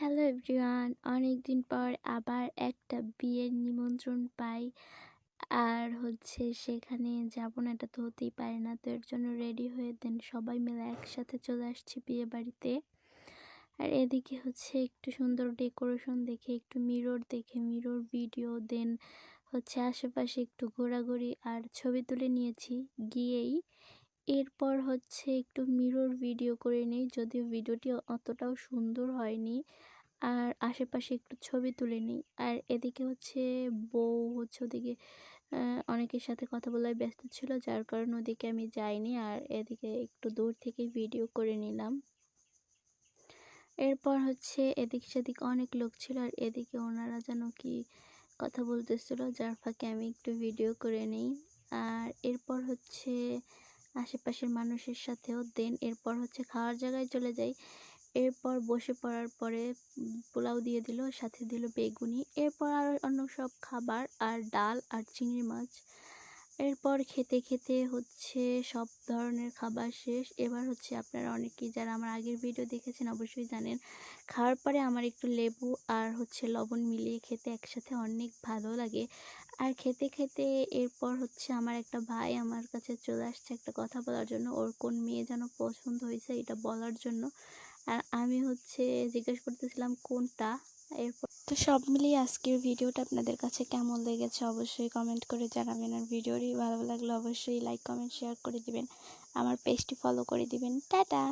Hello everyone অনেক দিন পর আবার একটা বিয়ের নিমন্ত্রণ পাই। আর হচ্ছে সেখানে যাব না, এটা তো হতেই পারে না। তো এর জন্য রেডি হয়ে দেন সবাই মিলে একসাথে চলে আসছি বিয়ে বাড়িতে। আর এদিকে হচ্ছে একটু সুন্দর ডেকোরেশন দেখে, একটু মিরর দেখে মিরর ভিডিও দেন হচ্ছে আশেপাশে একটু ঘোরাঘুরি আর ছবি তুলে নিয়েছি গিয়েই। এরপর হচ্ছে একটু মিরর ভিডিও করে নিই, যদিও ভিডিওটি অতটাও সুন্দর হয়নি। আর আশেপাশে একটু ছবি তুলে নিই। আর এদিকে হচ্ছে বউ হচ্ছে ওদিকে অনেকের সাথে কথা বলায় ব্যস্ত ছিল, যার কারণে ওদিকে আমি যাইনি। আর এদিকে একটু দূর থেকে ভিডিও করে নিলাম। এরপর হচ্ছে এদিক সেদিক অনেক লোক ছিল, আর এদিকে ওনারা যেন কি কথা বলতেছিল, যার ফাঁকে আমি একটু ভিডিও করে নিই। আর এরপর হচ্ছে আশেপাশের মানুষের সাথেও দেন। এরপর হচ্ছে খাওয়ার জায়গায় চলে যাই। এরপর বসে পড়ার পরে পোলাও দিয়ে দিল, সাথে দিল বেগুনি। এরপর আর অন্য সব খাবার, আর ডাল আর চিংড়ি মাছ। এরপর খেতে খেতে হচ্ছে সব ধরনের খাবার শেষ। এবার হচ্ছে আপনারা অনেকেই যারা আমার আগের ভিডিও দেখেছেন অবশ্যই জানেন, খাওয়ার পরে আমার একটু লেবু আর হচ্ছে লবণ মিলিয়ে খেতে একসাথে অনেক ভালো লাগে। আর খেতে খেতে এরপর হচ্ছে আমার একটা ভাই আমার কাছে চলে আসছে একটা কথা বলার জন্য, ওর কোন মেয়ে যেন পছন্দ হয়েছে এটা বলার জন্য। আর আমি হচ্ছে জিজ্ঞেস করতেছিলাম, কোনটা? এরপর তো সব মিলিয়ে আজকের ভিডিওটা আপনাদের কাছে কেমন লেগেছে অবশ্যই কমেন্ট করে জানাবেন। আর ভিডিওটি ভালো লাগলে অবশ্যই লাইক কমেন্ট শেয়ার করে দিবেন। আমার পেজটি ফলো করে দিবেন। টাটা!